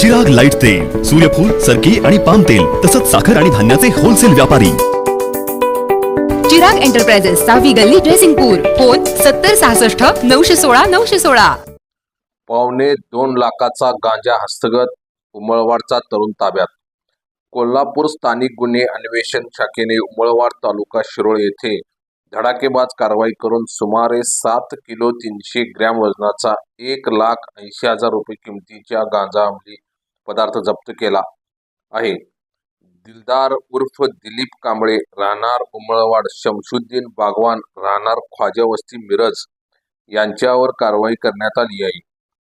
जग लाइट तेल सूर्यफूल सरकी आणि पाम तेल तसंच साखर आणि धान्याचे होलसेल व्यापारी. चिराग एंटरप्राइजेस सहावी गल्ली ड्रेसिंगपूर फोन सत्तर सहासष्ट नऊशे सोळा नऊशे सोळा. पावणे दोन लाखाचा गांजा हस्तगत उमळवाडचा तरुण ताब्यात. कोल्हापूर स्थानिक गुन्हे अन्वेषण शाखेने उमळवाड तालुका शिरोळ येथे धडाकेबाज कारवाई करून सुमारे सात किलो तीनशे ग्रॅम वजनाचा एक लाख ऐंशी हजार रुपये किमतीच्या गांजा अंमली पदार्थ जप्त केला आहे. दिलदार उर्फ दिलीप कांबळे राहणार उमळवाड शमशुद्दीन बागवान राहणार ख्वाजा वस्ती मिरज यांच्यावर कारवाई करण्यात आली आहे.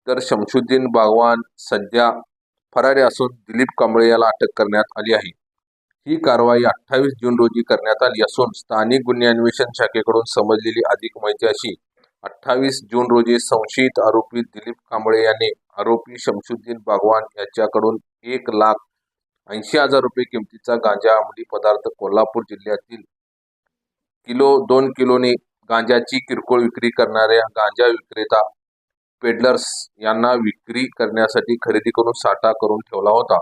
तर शमशुद्दीन बागवान सध्या फरारी असून दिलीप कांबळे याला अटक करण्यात आली आहे. ही कारवाई अठ्ठावीस जून रोजी करण्यात आली असून स्थानिक गुन्हे अन्वेषण शाखेकडून समजलेली अधिक माहिती अशी अठ्ठावीस जून रोजी संशयित आरोपी दिलीप कांबळे याने आरोपी शमशुद्दीन बागवान याच्याकडून एक लाख ऐंशी हजार रुपये किमतीचा गांजा अंमली पदार्थ कोल्हापूर जिल्ह्यातील किलो दोन किलोने गांजाची किरकोळ विक्री करणाऱ्या गांजा विक्रेता पेडलर्स यांना विक्री करण्यासाठी खरेदी करून साठा करून ठेवला होता.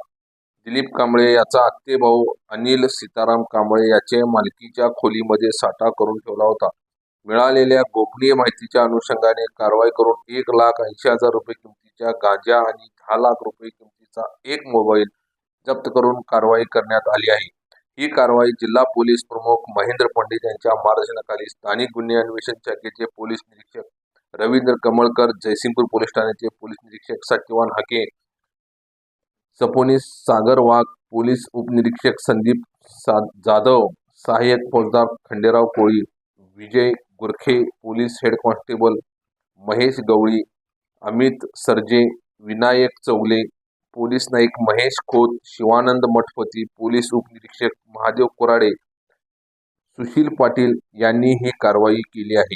दिलीप कांबळे याचा आत्ते भाऊ अनिल सीताराम कांबळे याचे मालकीच्या खोलीमध्ये साठा करून ठेवला होता. मिळालेल्या गोपनीय माहितीच्या अनुषंगाने कारवाई करून एक लाख ऐंशी हजार रुपये किमतीच्या गांजा आणि दहा लाख रुपये किमतीचा एक मोबाईल जप्त करून कारवाई करण्यात आली आहे. ही कारवाई जिल्हा पोलीस प्रमुख महेंद्र पंडित यांच्या मार्गदर्शनाखाली स्थानिक गुन्हे अन्वेषण शाखेचे पोलीस निरीक्षक रवींद्र कमळकर जयसिंगपूर पोलीस ठाण्याचे पोलीस निरीक्षक सत्यवान हाके सपोनीस सागर वाघ पोलीस उपनिरीक्षक संदीप सा जाधव सहाय्यक फौजदार Khanderao Koli Vijay Gurkhe police head constable Mahesh Gawali Amit Sarje Vinayak Chougale police Naik Mahesh Khot Shivanand Mathpati police उपनिरीक्षक महादेव कोराडे सुशील पाटील यांनी ही कारवाई केली आहे.